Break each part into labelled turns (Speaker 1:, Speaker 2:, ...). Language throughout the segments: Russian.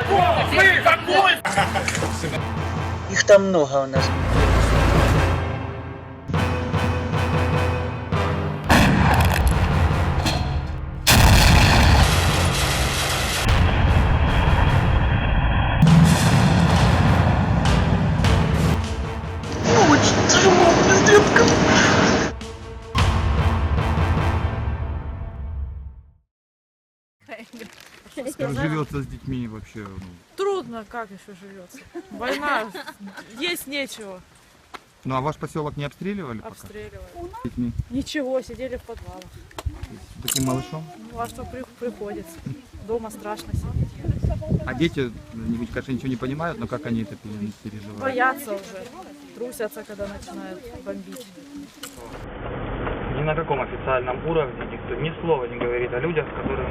Speaker 1: Какой? Вы какой?
Speaker 2: Их там много у нас.
Speaker 3: Как живется с детьми вообще? ну?
Speaker 4: Трудно, как еще живется. Война, есть нечего.
Speaker 3: Ну а ваш поселок не обстреливали пока? С детьми?
Speaker 4: Ничего, сидели в подвалах.
Speaker 3: С таким малышом?
Speaker 4: Ну а что при- приходится? Дома страшно сидеть.
Speaker 3: А дети, конечно, ничего не понимают, но как они это пере- переживают?
Speaker 4: Боятся уже. Трусятся, когда начинают бомбить.
Speaker 5: Ни на каком официальном уровне никто ни слова не говорит о людях, которым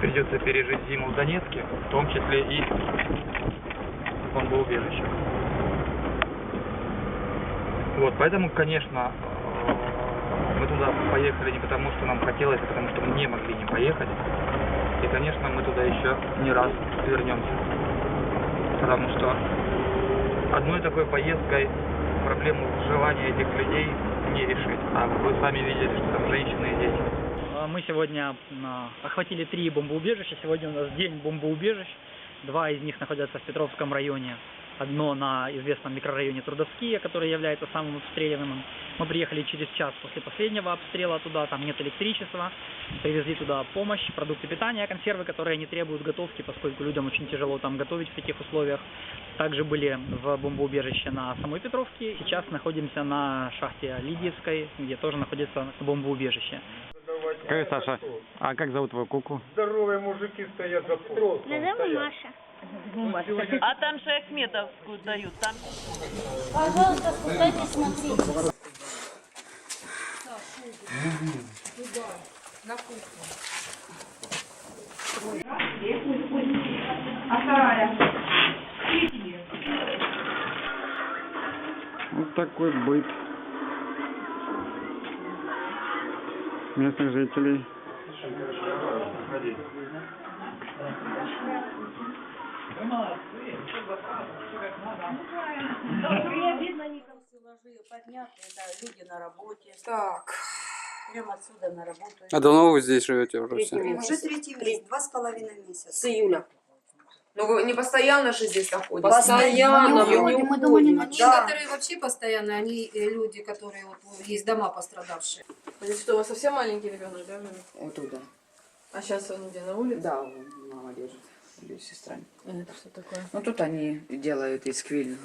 Speaker 5: придется пережить зиму в Донецке, в том числе и в бомбоубежищах. Вот, поэтому, конечно, э, мы туда поехали не потому, что нам хотелось, а потому что мы не могли не поехать. И, конечно, мы туда еще не раз вернемся. Потому что одной такой поездкой проблему выживания этих людей не решить. А вы сами видели, что там женщины и дети.
Speaker 6: Мы сегодня а, охватили три бомбоубежища. Сегодня у нас день бомбоубежищ. Два из них находятся в Петровском районе. Одно на известном микрорайоне Трудовские, который является самым обстреливаемым. Мы приехали через час после последнего обстрела туда, там нет электричества. Привезли туда помощь, продукты питания, консервы, которые не требуют готовки, поскольку людям очень тяжело там готовить в таких условиях. Также были в бомбоубежище на самой Петровке. Сейчас находимся на шахте Лидиевской, где тоже находится бомбоубежище.
Speaker 7: Скажи, Саша, а как зовут твою куку?
Speaker 8: Здоровые мужики стоят за Петровском.
Speaker 9: Назову Маша.
Speaker 10: А там же Ахметовскую дают, там
Speaker 9: Пожалуйста, спускайте, смотрите.
Speaker 7: Вот такой быт местных жителей.
Speaker 10: люди на работе. Так. Прямо отсюда на работу.
Speaker 11: А давно вы здесь живете уже?
Speaker 10: Уже третий месяц, два с половиной месяца.
Speaker 12: С июля. Ну вы не постоянно же здесь находитесь?
Speaker 10: Постоянно,
Speaker 12: мы
Speaker 10: мы
Speaker 12: не
Speaker 10: не
Speaker 9: дома не
Speaker 10: уходим. Да.
Speaker 12: Некоторые вообще постоянно, они э, люди, которые вот есть дома пострадавшие.
Speaker 4: Что, у вас совсем маленький ребенок, да?
Speaker 12: Вот туда.
Speaker 4: А сейчас он где, на улице?
Speaker 12: Да, мама держит. Ее сестра.
Speaker 4: Это что такое?
Speaker 12: Ну тут они делают из квилинга.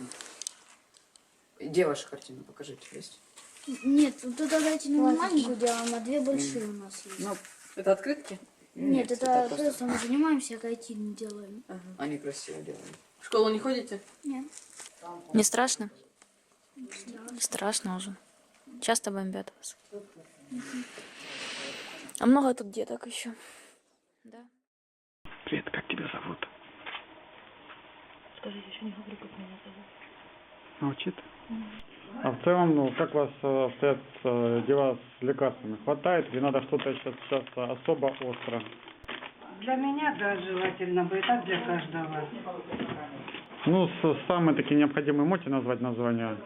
Speaker 12: Девушка картину покажите, есть?
Speaker 9: Нет, тут давайте не маленькую делаем, а две большие у нас есть.
Speaker 12: Ну,
Speaker 4: Это открытки?
Speaker 9: Нет, это то,
Speaker 12: просто
Speaker 9: что мы занимаемся, картины делаем.
Speaker 12: они красиво делают.
Speaker 4: В школу не ходите?
Speaker 9: Нет.
Speaker 10: Не страшно? Страшно уже. Часто бомбят вас. А много тут деток еще. Да.
Speaker 7: Привет, как тебя зовут?
Speaker 10: Скажите, еще не говорю, как меня зовут.
Speaker 7: Научит? А в целом, ну, как у вас э, стоят э, дела с лекарствами? Хватает или надо что-то сейчас, сейчас особо остро?
Speaker 10: Для меня, да, желательно бы, и так для каждого.
Speaker 7: Ну, самые такие необходимые можете назвать названия,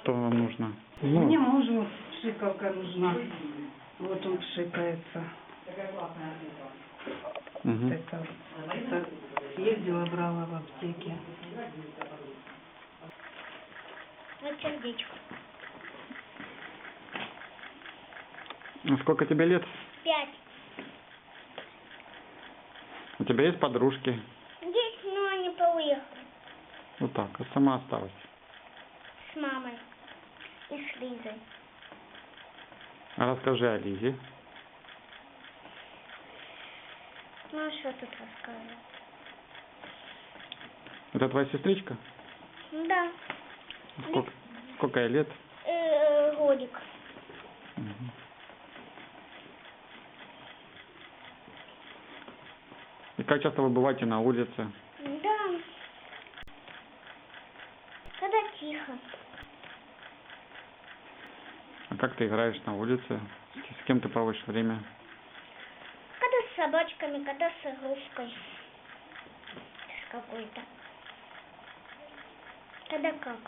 Speaker 7: что вам нужно? Ну,
Speaker 10: мужу шиковка нужна. Вот он пшикается.
Speaker 7: мгм.
Speaker 10: Это, это ездила, брала в аптеке. Вот сердечко.
Speaker 7: А Сколько тебе лет?
Speaker 9: Пять.
Speaker 7: У тебя есть подружки?
Speaker 9: Есть, но они поуехали
Speaker 7: Вот так, а сама осталась.
Speaker 9: с мамой и с Лизой.
Speaker 7: А расскажи о Лизе.
Speaker 9: Ну, а что тут рассказывать?
Speaker 7: Это твоя сестричка? Сколько, сколько ей лет?
Speaker 9: э, годик.
Speaker 7: Мгм. И как часто вы бываете на улице?
Speaker 9: Да. Когда тихо.
Speaker 7: А как ты играешь на улице? С кем ты проводишь время?
Speaker 9: Когда с собачками, когда с игрушкой. какой-то. Тогда как?